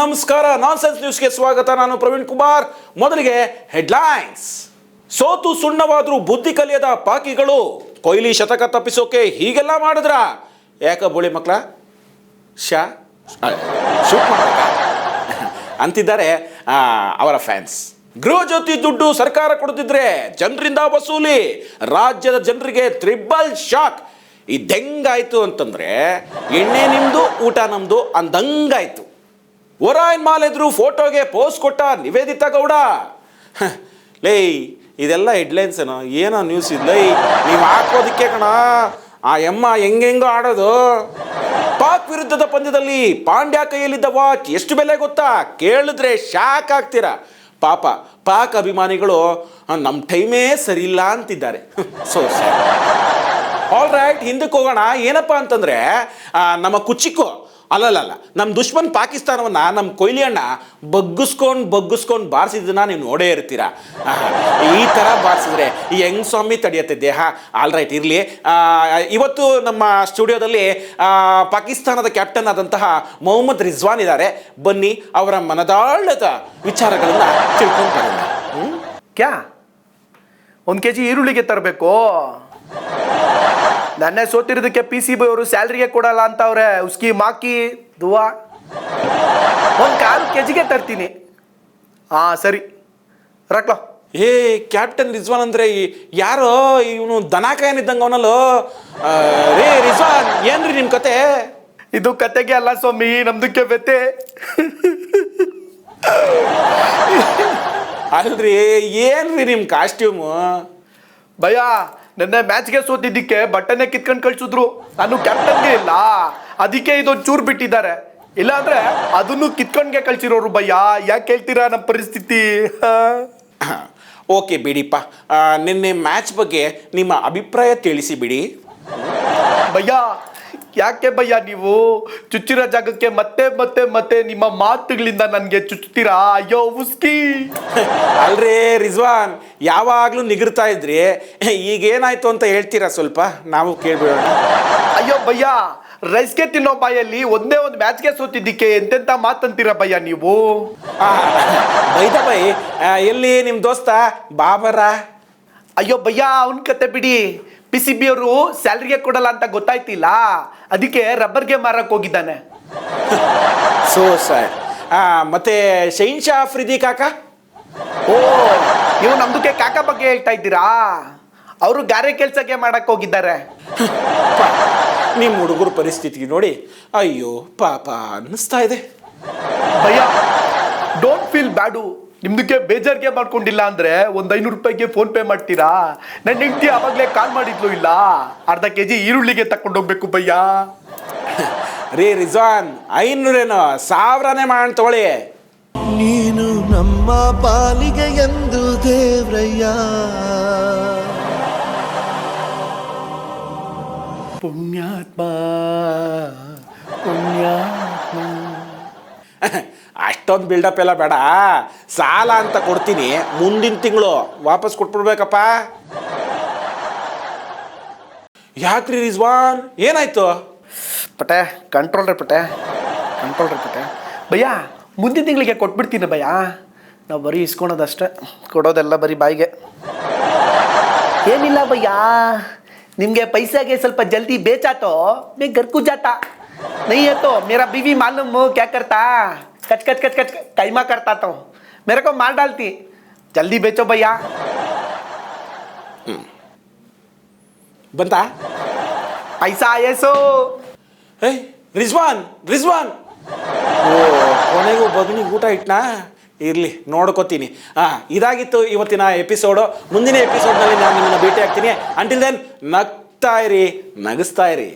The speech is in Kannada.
ನಮಸ್ಕಾರ ನಾನ್ಸೆನ್ಸ್ ನ್ಯೂಸ್ಗೆ ಸ್ವಾಗತ. ನಾನು ಪ್ರವೀಣ್ ಕುಮಾರ್. ಮೊದಲಿಗೆ ಹೆಡ್ಲೈನ್ಸ್ ಸೋತು ಸುಣ್ಣವಾದ್ರೂ ಬುದ್ಧಿ ಕಲಿಯದ ಪಾಕಿಗಳು ಕೊಹ್ಲಿ ಶತಕ ತಪ್ಪಿಸೋಕೆ ಹೀಗೆಲ್ಲ ಮಾಡಿದ್ರ? ಯಾಕ ಬೋಳಿ ಮಕ್ಕಳ ಶಾ ಶೂಟ್ ಮಾಡ ಅಂತಿದ್ದಾರೆ ಅವರ ಫ್ಯಾನ್ಸ್ ಗೃಹ ಜ್ಯೋತಿ ದುಡ್ಡು ಸರ್ಕಾರ ಕೊಡುತ್ತಿದ್ರೆ ಜನರಿಂದ ವಸೂಲಿ. ರಾಜ್ಯದ ಜನರಿಗೆ ತ್ರಿಬಲ್ ಶಾಕ್ ಇದೆಂಗಾಯ್ತು ಅಂತಂದ್ರೆ, ಎಣ್ಣೆ ನಿಮ್ದು, ಊಟ ನಮ್ದು ಅಂದಂಗಾಯ್ತು. ಒರಾಯನ್ ಮಾಲ್ ಎದುರು ಫೋಟೋಗೆ ಪೋಸ್ ಕೊಟ್ಟ ನಿವೇದಿತಾ ಗೌಡ. ಲೈ, ಇದೆಲ್ಲ ಹೆಡ್ಲೈನ್ಸ್ ಏನೋ? ಏನೋ ನ್ಯೂಸ್ ಇದು? ಲೈ, ನೀವು ಹಾಕೋದಿಕ್ಕೆ ಕಣ, ಆ ಎಮ್ಮ ಹೆಂಗೆಂಗೋ ಆಡೋದು. ಪಾಕ್ ವಿರುದ್ಧದ ಪಂದ್ಯದಲ್ಲಿ ಪಾಂಡ್ಯ ಕೈಯಲ್ಲಿದ್ದ ವಾಚ್ ಎಷ್ಟು ಬೆಲೆ ಗೊತ್ತಾ? ಕೇಳಿದ್ರೆ ಶಾಕ್ ಆಗ್ತೀರಾ. ಪಾಪ, ಪಾಕ್ ಅಭಿಮಾನಿಗಳು ನಮ್ಮ ಟೈಮೇ ಸರಿಯಿಲ್ಲ ಅಂತಿದ್ದಾರೆ. ಸೊ ಆಲ್ ರೈಟ್ ಹಿಂದಕ್ಕೆ ಹೋಗೋಣ. ಏನಪ್ಪ ಅಂತಂದ್ರೆ ನಮ್ಮ ಕುಚಿಕ್ಕು ಅಲ್ಲಲ್ಲ ನಮ್ಮ ದುಶ್ಮನ್ ಪಾಕಿಸ್ತಾನವನ್ನು ನಮ್ಮ ಕೊಹ್ಲಿ ಅಣ್ಣ ಬಗ್ಗಿಸ್ಕೊಂಡು ಬಗ್ಗಿಸ್ಕೊಂಡು ಬಾರಿಸಿದ್ದನ್ನ ನೀವು ನೋಡೇ ಇರ್ತೀರಾ? ಈ ಥರ ಬಾರಿಸಿದ್ರೆ ಈ ಹೆಂಗ್ ಸ್ವಾಮಿ ತಡೆಯುತ್ತೆ ದೇಹ? ಆಲ್ ರೈಟ್ ಇರಲಿ. ಇವತ್ತು ನಮ್ಮ ಸ್ಟುಡಿಯೋದಲ್ಲಿ ಪಾಕಿಸ್ತಾನದ ಕ್ಯಾಪ್ಟನ್ ಆದಂತಹ ಮೊಹಮ್ಮದ್ ರಿಜ್ವಾನ್ ಇದ್ದಾರೆ ಬನ್ನಿ, ಅವರ ಮನದಾಳದ ವಿಚಾರಗಳನ್ನ ತಿಳ್ಕೊಂಡು ಬರೋಣ? ಕ್ಯಾ? ಒಂದು ಕೆ ಜಿ ಈರುಳ್ಳಿಗೆ ತರಬೇಕು? ನನ್ನೇ ಸೋತಿರೋದಕ್ಕೆ ಪಿ ಸಿ ಬಿ ಅವರು ಸ್ಯಾಲ್ರಿಗೆ ಕೊಡಲ್ಲ ಅಂತವ್ರೆ ಉಸ್ಕಿ ಮಾಕಿ ದುವಾ. ಒಂದು ಕಾಲು ಕೆ ಜಿಗೆ ತರ್ತೀನಿ. ಹಾಂ ಸರಿ. ರಕ್ಲೋ. ಏ ಕ್ಯಾಪ್ಟನ್ ರಿಜ್ವಾನ್ ಅಂದ್ರೆ ಯಾರೋ ಇವನು ದನಾಕಾಯನ್ ಏನಿದ್ದಂಗ ಅವನಲ್ಲೋ? ರೇ ರಿಜ್ವಾನ್ ಏನ್ರಿ ನಿಮ್ಮ ಕತೆ? ಇದು ಕತೆಗೆ ಅಲ್ಲ ಸ್ವಾಮಿ ನಮ್ದಕ್ಕೆ ಬೆತ್ತೆ ಅಲ್ರಿ ಏನ್ರಿ ನಿಮ್ಮ ಕಾಸ್ಟ್ಯೂಮು ಭಯ. ನನ್ನ ಮ್ಯಾಚ್ಗೆ ಸೋತಿದ್ದಕ್ಕೆ ಬಟ್ಟನೆ ಕಿತ್ಕೊಂಡು ಕಳ್ಸಿದ್ರು. ನಾನು ಕ್ಯಾಪ್ಟನ್ಗೆ ಇಲ್ಲ. ಅದಕ್ಕೆ ಇದೊಂದು ಚೂರು ಬಿಟ್ಟಿದ್ದಾರೆ. ಇಲ್ಲಾಂದ್ರೆ ಅದನ್ನು ಕಿತ್ಕೊಂಡ್ಗೆ ಕಳ್ಸಿರೋರು ಭಯ್ಯ. ಯಾಕೆ ಹೇಳ್ತೀರಾ ನಮ್ಮ ಪರಿಸ್ಥಿತಿ? ಓಕೆ ಬಿಡಿಪ್ಪ. ನಿನ್ನೆ ಮ್ಯಾಚ್ ಬಗ್ಗೆ ನಿಮ್ಮ ಅಭಿಪ್ರಾಯ ತಿಳಿಸಿ ಬಿಡಿ. ಭಯ್ಯ. ಯಾಕೆ ಭಯ್ಯ ನೀವು? ಚುಚ್ಚಿರೋ ಜಾಗಕ್ಕೆ ಮತ್ತೆ ಮತ್ತೆ ಮತ್ತೆ ನಿಮ್ಮ ಮಾತುಗಳಿಂದ ನನಗೆ ಚುಚ್ಚುತ್ತೀರಾ? ಅಯ್ಯೋ ಉಸ್ಕಿ! ಅಲ್ರೇ ರಿಜ್ವಾನ್ ಯಾವಾಗ್ಲೂ ನಿಗರ್ತಾ ಇದ್ರಿ. ಈಗೇನಾಯ್ತು ಅಂತ ಹೇಳ್ತೀರಾ ಸ್ವಲ್ಪ? ನಾವು ಕೇಳ್ಬಿಡೋಣ. ಅಯ್ಯೋ ಭಯ್ಯ ರೈಸ್ಗೆ ತಿನ್ನೋ ಬಾಯಲ್ಲಿ ಒಂದೇ ಒಂದು ಮ್ಯಾಚ್ಗೆ ಸೋತಿದ್ದಕ್ಕೆ ಎಂತೆಂತ ಮಾತಂತೀರ ಭಯ್ಯ ನೀವು? ಬೈದ ಬೈ ಎಲ್ಲಿ ನಿಮ್ ದೋಸ್ತ? ಬಾಬರ? ಅಯ್ಯೋ ಭಯ್ಯ ಅವನ್ ಕತೆ ಬಿಡಿ. ಪಿ ಸಿ ಬಿ ಅವರು ಸ್ಯಾಲ್ರಿಗೆ ಕೊಡಲ್ಲ ಅಂತ ಗೊತ್ತಾಯ್ತಿಲ್ಲ. ಅದಕ್ಕೆ ರಬ್ಬರ್ಗೆ ಮಾರಕ್ ಹೋಗಿದ್ದಾನೆ. ಸೊ ಸರ್ ಮತ್ತೆ ಶೈನ್ ಶಾ ಫ್ರಿದಿ ಕಾಕ? ಓ ನೀವು ನಮ್ದಕ್ಕೆ ಕಾಕ ಬಗ್ಗೆ ಹೇಳ್ತಾ ಇದ್ದೀರಾ? ಅವರು ಗಾರೆ ಕೆಲಸಕ್ಕೆ ಮಾಡಕ್ಕೆ ಹೋಗಿದ್ದಾರೆ. ನಿಮ್ಮ ಹುಡುಗರ ಪರಿಸ್ಥಿತಿ ನೋಡಿ. ಅಯ್ಯೋ ಪಾಪ ಅನ್ನಿಸ್ತಾ ಇದೆ. ಭಯ. ಡೋಂಟ್ ಫೀಲ್ ಬ್ಯಾಡು ನಿಮ್ದಕ್ಕೆ ಬೇಜಾರಿಗೆ ಮಾಡ್ಕೊಂಡಿಲ್ಲ ಅಂದ್ರೆ ಒಂದ್ ಐನೂರು ರೂಪಾಯಿಗೆ ಫೋನ್ ಪೇ ಮಾಡ್ತೀರಾ? ನನ್ನ ಹೆಂಡತಿ ಅವಾಗ್ಲೇ ಕಾಲ್ ಮಾಡಿದ್ಲು ಇಲ್ಲ. ಅರ್ಧ ಕೆ ಜಿ ಈರುಳ್ಳಿಗೆ ತಕೊಂಡೋಗ್ಬೇಕು ಭಯ್ಯ. ರೀ ರಿಜ್ವಾನ್ ಐನೂರೇನು? ಸಾವಿರನೇ ಮಾಡಿ ತಗೊಳ್ಳಿ. ನೀನು ನಮ್ಮ ಪಾಲಿಗೆ ಎಂದು ದೇವ್ರಯ್ಯ. ಪುಣ್ಯಾತ್ಮ ಪುಣ್ಯಾತ್ಮ. ಅಷ್ಟೊಂದು ಬಿಲ್ಡಪ್ ಎಲ್ಲ ಬೇಡ ಸಾಲ ಅಂತ ಕೊಡ್ತೀನಿ ಮುಂದಿನ ತಿಂಗಳು ವಾಪಸ್ ಕೊಟ್ಬಿಡ್ಬೇಕಪ್ಪ ಯಾಕ್ರಿ ರಿಜ್ವಾನ್ ಏನಾಯ್ತು ಪಟೆ ಕಂಟ್ರೋಲ್ ರೀ ಪಟೆ ಕಂಟ್ರೋಲ್ ರೀ ಪಟೆ ಭಯ್ಯ ಮುಂದಿನ ತಿಂಗಳಿಗೆ ಕೊಟ್ಬಿಡ್ತೀನಿ ಭಯ್ಯ ನಾವು ಬರೀ ಇಸ್ಕೊಳೋದಷ್ಟೇ ಕೊಡೋದೆಲ್ಲ ಬರೀ ಬಾಯಿಗೆ ಏನಿಲ್ಲ ಭಯ್ಯ ನಿಮಗೆ ಪೈಸಾಗೆ ಸ್ವಲ್ಪ ಜಲ್ದಿ ಬೇಚಾತೋ ಮೇ ಗರ್ಕು ಜಾತಾ नहीं है तो मेरा बीवी मालूम हो क्या करता कच कच कच कच काइमा करता तो मेरे को मार डालती जल्दी बेचो भैया ಬಂತಾ पैसा आए सो ಏಯ್ ರಿಜ್ವಾನ್ ರಿಜ್ವಾನ್ ಓ ಕೊನೆಗೂ ಬಗ್ನಿಗೆ ಊಟ ಇಟ್ನಾ ಇರಲಿ ನೋಡ್ಕೋತೀನಿ ಹಾಂ ಇದಾಗಿತ್ತು ಇವತ್ತಿನ ಎಪಿಸೋಡು ಮುಂದಿನ ಎಪಿಸೋಡ್ನಲ್ಲಿ ನಾನು ನಿಮ್ಮನ್ನ ಭೇಟಿ ಆಗ್ತೀನಿ ಅಂಟಿಲ್ ದೆನ್ ನಗ್ತಾ ಇರಿ ನಗಿಸ್ತಾ ಇರಿ